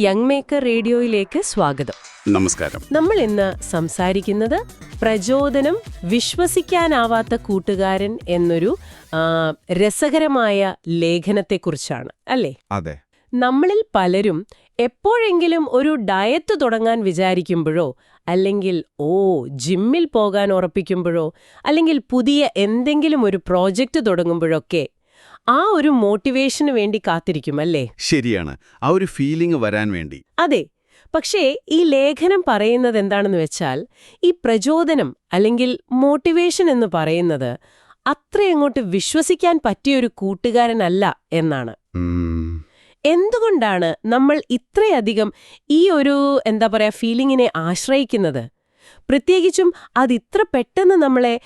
Young maker റേഡിയോയിലേക്ക് സ്വാഗതം. നമസ്കാരം. നമ്മൾ ഇന്ന് സംസാരിക്കുന്നത് പ്രചോദനം വിശ്വസിക്കാനാവാത്ത കൂട്ടുകാരൻ എന്നൊരു രസകരമായ ലേഖനത്തെക്കുറിച്ചാണ് അല്ലേ? അതെ. നമ്മളിൽ പലരും എപ്പോഴെങ്കിലും ഒരു ഡയറ്റ് തുടങ്ങാൻ വിചാരിക്കുമ്പോഴോ അല്ലെങ്കിൽ ഓ ജിമ്മിൽ പോകാൻ ഉറപ്പിക്കുമ്പോഴോ അല്ലെങ്കിൽ പുതിയ എന്തെങ്കിലും ഒരു പ്രോജക്റ്റ് തുടങ്ങുമ്പോഴൊക്കെ ആ ഒരു മോട്ടിവേഷന് വേണ്ടി കാത്തിരിക്കും അല്ലേ? ശരിയാണ്. ആ ഒരു ഫീലിംഗ് വരാൻ വേണ്ടി. അതെ. പക്ഷേ ഈ ലേഖനം പറയുന്നത് എന്താണെന്ന് വെച്ചാൽ ഈ പ്രചോദനം അല്ലെങ്കിൽ മോട്ടിവേഷൻ എന്ന് പറയുന്നത് അത്രയങ്ങോട്ട് വിശ്വസിക്കാൻ പറ്റിയൊരു കൂട്ടുകാരനല്ല എന്നാണ്. എന്തുകൊണ്ടാണ് നമ്മൾ ഇത്രയധികം ഈ ഒരു എന്താ പറയാ ഫീലിങ്ങിനെ ആശ്രയിക്കുന്നത്? പ്രത്യേകിച്ചും അതിത്ര പെട്ടെന്ന് നമ്മളെ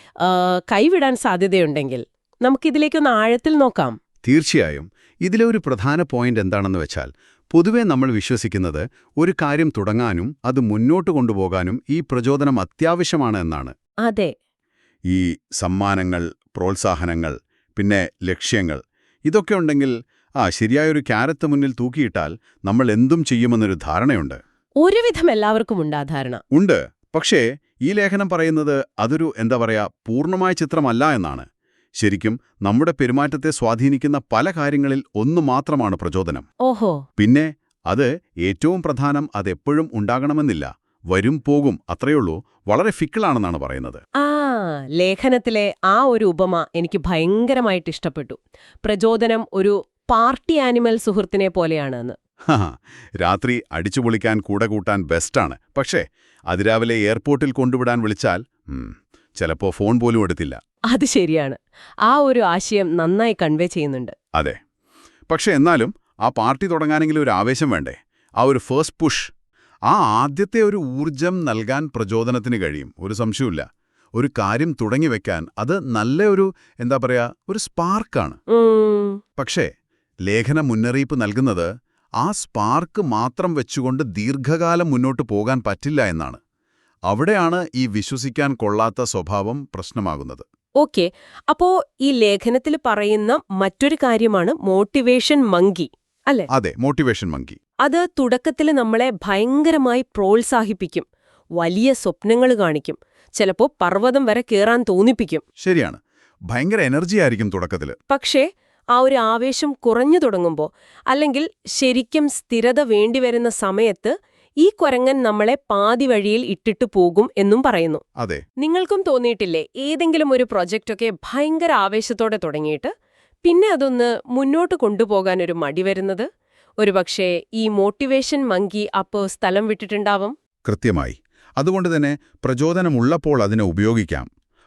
കൈവിടാൻ സാധ്യതയുണ്ടെങ്കിൽ. നമുക്കിതിലേക്കൊന്ന് ആഴത്തിൽ നോക്കാം. തീർച്ചയായും. ഇതിലെ ഒരു പ്രധാന പോയിന്റ് എന്താണെന്ന് വെച്ചാൽ പൊതുവെ നമ്മൾ വിശ്വസിക്കുന്നത് ഒരു കാര്യം തുടങ്ങാനും അത് മുന്നോട്ട് കൊണ്ടുപോകാനും ഈ പ്രചോദനം അത്യാവശ്യമാണ് എന്നാണ്. അതെ. ഈ സമ്മാനങ്ങൾ പ്രോത്സാഹനങ്ങൾ പിന്നെ ലക്ഷ്യങ്ങൾ ഇതൊക്കെ ഉണ്ടെങ്കിൽ ആ ശരിയായൊരു ക്യാരറ്റ് മുന്നിൽ തൂക്കിയിട്ടാൽ നമ്മൾ എന്തും ചെയ്യുമെന്നൊരു ധാരണയുണ്ട്. ഒരുവിധം എല്ലാവർക്കും ഉണ്ട് ആ ധാരണ. ഉണ്ട്. പക്ഷേ ഈ ലേഖനം പറയുന്നത് അതൊരു എന്താ പറയാ പൂർണമായ ചിത്രമല്ല എന്നാണ്. ശരിക്കും നമ്മുടെ പെരുമാറ്റത്തെ സ്വാധീനിക്കുന്ന പല കാര്യങ്ങളിൽ ഒന്നു മാത്രമാണ് പ്രചോദനം. ഓഹോ. പിന്നെ അത് ഏറ്റവും പ്രധാനം അതെപ്പോഴും ഉണ്ടാകണമെന്നില്ല. വരും പോകും അത്രയുള്ളൂ വളരെ ഫിക്കിളാണെന്നാണ് പറയുന്നത്. ആ ലേഖനത്തിലെ ആ ഒരു ഉപമ എനിക്ക് ഭയങ്കരമായിട്ട് ഇഷ്ടപ്പെട്ടു. പ്രചോദനം ഒരു പാർട്ടി ആനിമൽ സുഹൃത്തിനെ പോലെയാണെന്ന്. രാത്രി അടിച്ചുപൊളിക്കാൻ കൂടെ കൂട്ടാൻ ബെസ്റ്റാണ്. പക്ഷേ അതിരാവിലെ എയർപോർട്ടിൽ കൊണ്ടുവിടാൻ വിളിച്ചാൽ ചിലപ്പോൾ ചിലപ്പോ ഫോൺ പോലും എടുത്തില്ല. അത് ശരിയാണ്. ആ ഒരു ആശയം നന്നായി കൺവേ ചെയ്യുന്നുണ്ട്. അതെ. പക്ഷെ എന്നാലും ആ പാർട്ടി തുടങ്ങാനെങ്കിലും ഒരു ആവേശം വേണ്ടേ? ആ ഒരു ഫേസ്റ്റ് പുഷ് ആ ആദ്യത്തെ ഒരു ഊർജം നൽകാൻ പ്രചോദനത്തിന് കഴിയും. ഒരു സംശയമില്ല ഒരു കാര്യം തുടങ്ങി വെക്കാൻ അത് നല്ല ഒരു എന്താ പറയാ ഒരു സ്പാർക്കാണ് പക്ഷേ ലേഖന മുന്നറിയിപ്പ് നൽകുന്നത് ആ സ്പാർക്ക് മാത്രം വെച്ചുകൊണ്ട് ദീർഘകാലം മുന്നോട്ട് പോകാൻ പറ്റില്ല എന്നാണ്. അവിടെയാണ് ഈ വിശ്വസിക്കാൻ കൊള്ളാത്ത സ്വഭാവം പ്രശ്നമാകുന്നത്. ഓക്കെ. അപ്പോ ഈ ലേഖനത്തിൽ പറയുന്ന മറ്റൊരു കാര്യമാണ് മോട്ടിവേഷൻ മങ്കി അല്ലെ? അതെ മോട്ടിവേഷൻ മങ്കി അത് തുടക്കത്തിൽ നമ്മളെ ഭയങ്കരമായി പ്രോത്സാഹിപ്പിക്കും വലിയ സ്വപ്നങ്ങൾ കാണിക്കും ചിലപ്പോ പർവതം വരെ കേറാൻ തോന്നിപ്പിക്കും. ശരിയാണ്. ഭയങ്കര എനർജി ആയിരിക്കും തുടക്കത്തിൽ. പക്ഷേ ആ ഒരു ആവേശം കുറഞ്ഞു തുടങ്ങുമ്പോൾ അല്ലെങ്കിൽ ശരിക്കും സ്ഥിരത വേണ്ടിവരുന്ന സമയത്ത് ഈ കുരങ്ങൻ നമ്മളെ പാതി വഴിയിൽ ഇട്ടിട്ട് പോകും എന്നും പറയുന്നു. അതെ. നിങ്ങൾക്കും തോന്നിയിട്ടില്ലേ? ഏതെങ്കിലും ഒരു പ്രൊജക്റ്റൊക്കെ ഭയങ്കര ആവേശത്തോടെ തുടങ്ങിയിട്ട് പിന്നെ അതൊന്ന് മുന്നോട്ട് കൊണ്ടുപോകാൻ ഒരു മടി വരുന്നത്? ഒരുപക്ഷെ ഈ മോട്ടിവേഷൻ മങ്കി അപ്പോ സ്ഥലം വിട്ടിട്ടുണ്ടാവും? കൃത്യമായി. അതുകൊണ്ട് തന്നെ പ്രചോദനമുള്ളപ്പോൾ അതിനെ ഉപയോഗിക്കാം.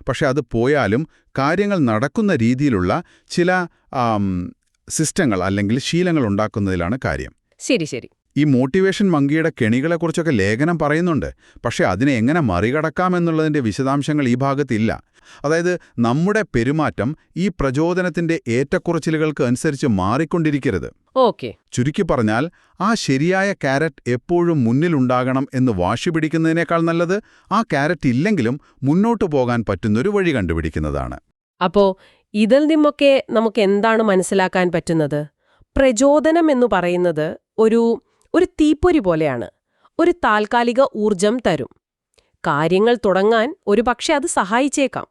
പക്ഷെ അത് പോയാലും കാര്യങ്ങൾ നടക്കുന്ന രീതിയിലുള്ള ചില സിസ്റ്റങ്ങൾ അല്ലെങ്കിൽ ശീലങ്ങൾ ഉണ്ടാക്കുന്നതിലാണ് കാര്യം. ശരി ശരി. ഈ മോട്ടിവേഷൻ മങ്കിയുടെ കെണികളെക്കുറിച്ചൊക്കെ ലേഖനം പറയുന്നുണ്ട്. പക്ഷേ അതിനെ എങ്ങനെ മറികടക്കാമെന്നുള്ളതിന്റെ വിശദാംശങ്ങൾ ഈ ഭാഗത്തില്ല. അതായത് നമ്മുടെ പെരുമാറ്റം ഈ പ്രചോദനത്തിന്റെ ഏറ്റക്കുറച്ചിലുകൾക്ക് അനുസരിച്ച് മാറിക്കൊണ്ടിരിക്കരുത്. ഓക്കെ. ചുരുക്കി പറഞ്ഞാൽ ആ ശരിയായ ക്യാരറ്റ് എപ്പോഴും മുന്നിലുണ്ടാകണം എന്ന് വാശി പിടിക്കുന്നതിനേക്കാൾ നല്ലത് ആ ക്യാരറ്റ് ഇല്ലെങ്കിലും മുന്നോട്ടു പോകാൻ പറ്റുന്നൊരു വഴി കണ്ടുപിടിക്കുന്നതാണ്. അപ്പോ ഇതിൽ നിന്നൊക്കെ നമുക്ക് എന്താണ് മനസ്സിലാക്കാൻ പറ്റുന്നത്? പ്രചോദനം എന്ന് പറയുന്നത് ഒരു ഒരു തീപ്പൊരി പോലെയാണ്. ഒരു താൽക്കാലിക ഊർജം തരും. കാര്യങ്ങൾ തുടങ്ങാൻ ഒരുപക്ഷെ അത് സഹായിച്ചേക്കാം.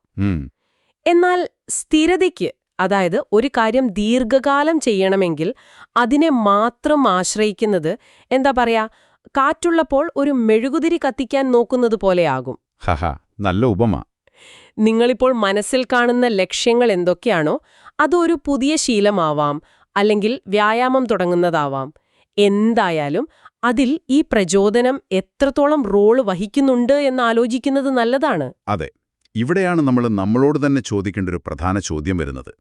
എന്നാൽ സ്ഥിരതയ്ക്ക് അതായത് ഒരു കാര്യം ദീർഘകാലം ചെയ്യണമെങ്കിൽ അതിനെ മാത്രം ആശ്രയിക്കുന്നത് എന്താ പറയാ കാറ്റുള്ളപ്പോൾ ഒരു മെഴുകുതിരി കത്തിക്കാൻ നോക്കുന്നത് പോലെയാകും. നല്ല ഉപമ. നിങ്ങളിപ്പോൾ മനസ്സിൽ കാണുന്ന ലക്ഷ്യങ്ങൾ എന്തൊക്കെയാണോ അതൊരു പുതിയ ശീലമാവാം അല്ലെങ്കിൽ വ്യായാമം തുടങ്ങുന്നതാവാം. എന്തായാലും അതിൽ ഈ പ്രചോദനം എത്രത്തോളം റോൾ വഹിക്കുന്നുണ്ട് എന്ന് ആലോചിക്കുന്നത് നല്ലതാണ്. അതെ ഇവിടെയാണ് നമ്മൾ നമ്മളോട് തന്നെ ചോദിക്കേണ്ട ഒരു പ്രധാന ചോദ്യം വരുന്നത്.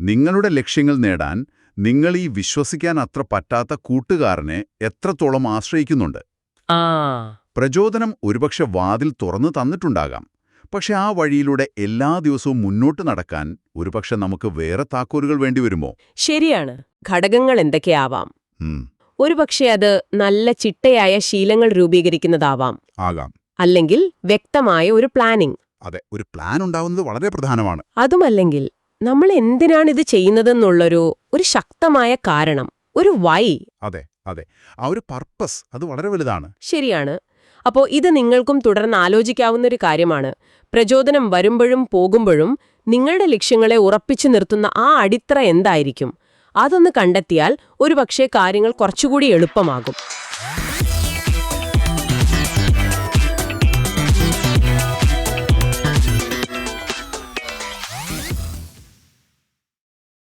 നിങ്ങളുടെ ലക്ഷ്യങ്ങൾ നേടാൻ നിങ്ങൾ ഈ വിശ്വസിക്കാൻ അത്ര പറ്റാത്ത കൂട്ടുകാരനെ എത്രത്തോളം ആശ്രയിക്കുന്നുണ്ട്? ആ. പ്രചോദനം ഒരുപക്ഷെ വാതിൽ തുറന്നു തന്നിട്ടുണ്ടാകാം പക്ഷെ ആ വഴിയിലൂടെ എല്ലാ ദിവസവും മുന്നോട്ട് നടക്കാൻ ഒരുപക്ഷെ നമുക്ക് വേറെ താക്കോലുകൾ വേണ്ടിവരുമോ ശരിയാണ് ഘടകങ്ങൾ എന്തൊക്കെയാവാം? ഒരുപക്ഷെ അത് നല്ല ചിട്ടയായ ശീലങ്ങൾ രൂപീകരിക്കുന്നതാവാം. ആകാം. അല്ലെങ്കിൽ വ്യക്തമായ ഒരു പ്ലാനിംഗ്. അതെ ഒരു പ്ലാൻ ഉണ്ടാവുന്നത് വളരെ പ്രധാനമാണ്. അതുമല്ലെങ്കിൽ നമ്മൾ എന്തിനാണ് ഇത് ചെയ്യുന്നതെന്നുള്ളൊരു ഒരു ശക്തമായ കാരണം ഒരു വൈ അതെ അതെ. ആ ഒരു പർപ്പസ് അത് വളരെ വലുതാണ്. ശരിയാണ്. അപ്പോൾ ഇത് നിങ്ങൾക്കും തുടർന്ന് ആലോചിക്കാവുന്ന ഒരു കാര്യമാണ്. പ്രചോദനം വരുമ്പോഴും പോകുമ്പോഴും നിങ്ങളുടെ ലക്ഷ്യങ്ങളെ ഉറപ്പിച്ചു നിർത്തുന്ന ആ അടിത്തറ എന്തായിരിക്കും? അതൊന്ന് കണ്ടെത്തിയാൽ ഒരുപക്ഷെ കാര്യങ്ങൾ കുറച്ചുകൂടി എളുപ്പമാകും